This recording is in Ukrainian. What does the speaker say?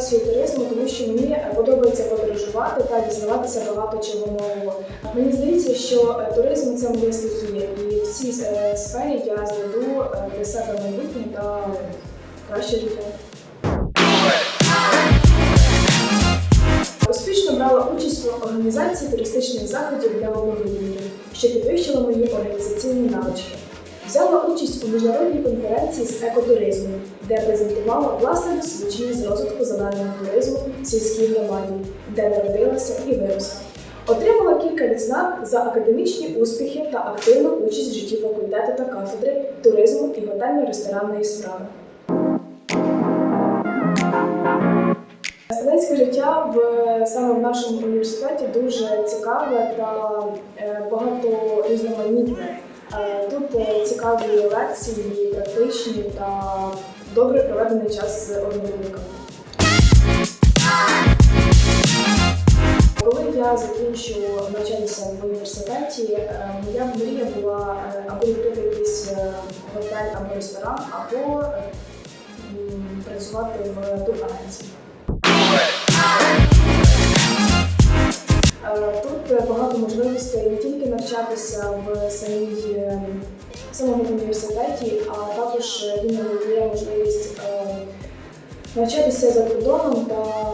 професію туризму, тому що мені подобається подорожувати та дізнаватися багато чого нового. Мені здається, що е, туризм це моя стихія, і в цій е, сфері я знайду е, для себе майбутнє та краще життя. Успішно брала участь в організації туристичних заходів для обладнання, що підвищило мої організаційні навички. Взяла участь у міжнародній конференції з екотуризму, де презентувала власне дослідження з розвитку зеленого туризму в сільській громаді, де народилася і виросла. Отримала кілька відзнак за академічні успіхи та активну участь в житті факультету та кафедри туризму і готельно-ресторанної справи. Студентське життя в саме в нашому університеті дуже цікаве та е, багато різноманітне. Е, цікаві лекції, практичні та добре проведений час з однодумниками. Коли я закінчу навчатися в університеті, е, моя мрія була е, або відкрити якийсь е, готель або ресторан, або працювати в турагенції. Тут багато можливостей не тільки навчатися в самій е, в самому університеті, а також е, він надає можливість е, навчатися за кордоном та